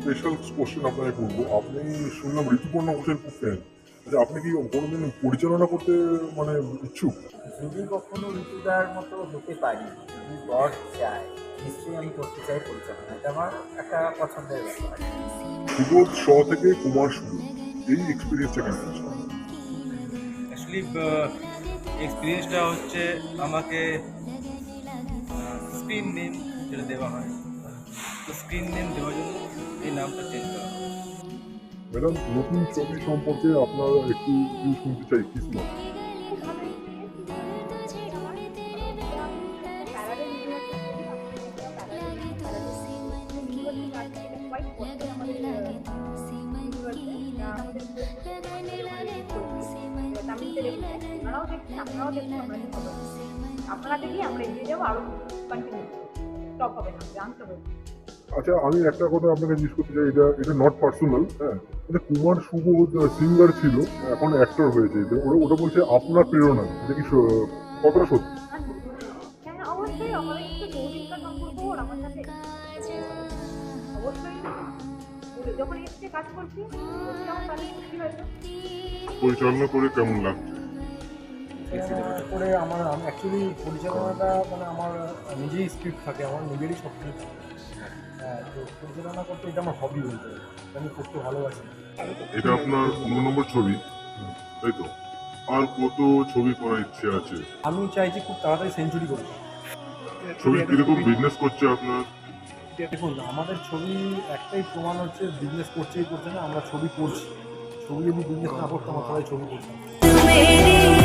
Special question আপনাকে করব। আপনি শুনলাম ঋতুপর্ণা হোসেন খুব ফ্যান আচ্ছা আপনি কি কোনোদিন পরিচালনা করতে মানে ইচ্ছুক? যদি কখনো ঋতুদার মতো হতে পারি যদি গড চায় নিশ্চয়ই আমি করতে চাই পরিচালনা। এটা আমার একটা পছন্দের ব্যাপার। সুবোধ শ থেকে কুমার শুরু। এই এক্সপিরিয়েন্সটা কেমন আছে অ্যাকচুয়ালি এক্সপিরিয়েন্সটা হচ্ছে আমাকে স্ক্রিন নেম যেটা দেওয়া হয়। স্ক্রিন নেম দেওয়ার জন্য এই নামটা চেঞ্জ করা ম্যাডাম নতুন ছবি সম্পর্কে আপনার একটু কি শুনতে চাই কিসমত আপনারা দেখলে আমরা এগিয়ে যাব আরও কন্টিনিউ স্টপ হবে না জানতে হবে। আচ্ছা আমি একটা কথা আপনাকে জিজ্ঞেস করতে চাই এটা এটা নট পার্সোনাল হ্যাঁ? এটা কুমার শুভ সিঙ্গার ছিল এখন অ্যাক্টর হয়েছে ওরা ওটা বলছে আপনার প্রেরণা এটা কি কতটা সত্যি? হ্যাঁ পরিচালনা করে কেমন লাগছে? করে আমার আমি অ্যাকচুয়ালি পরিচালনাটা মানে আমার নিজেই স্ক্রিপ্ট থাকে আমার নিজেরই সব কিছু থাকে। হ্যাঁ তো পরিচালনা করতে এটা আমার হবি বলতে আমি করতে ভালোবাসি। এটা আপনার পনেরো নম্বর ছবি তাই তো? আর কত ছবি করার ইচ্ছে আছে? আমি চাইছি খুব তাড়াতাড়ি সেঞ্চুরি করি ছবি কীরকম বিজনেস করছে আপনার? দেখুন আমাদের ছবি একটাই প্রমাণ হচ্ছে বিজনেস করছেই করছে না আমরা ছবি করছি। ছবি যদি বিজনেস না করতাম সবাই ছবি করতাম। मेरी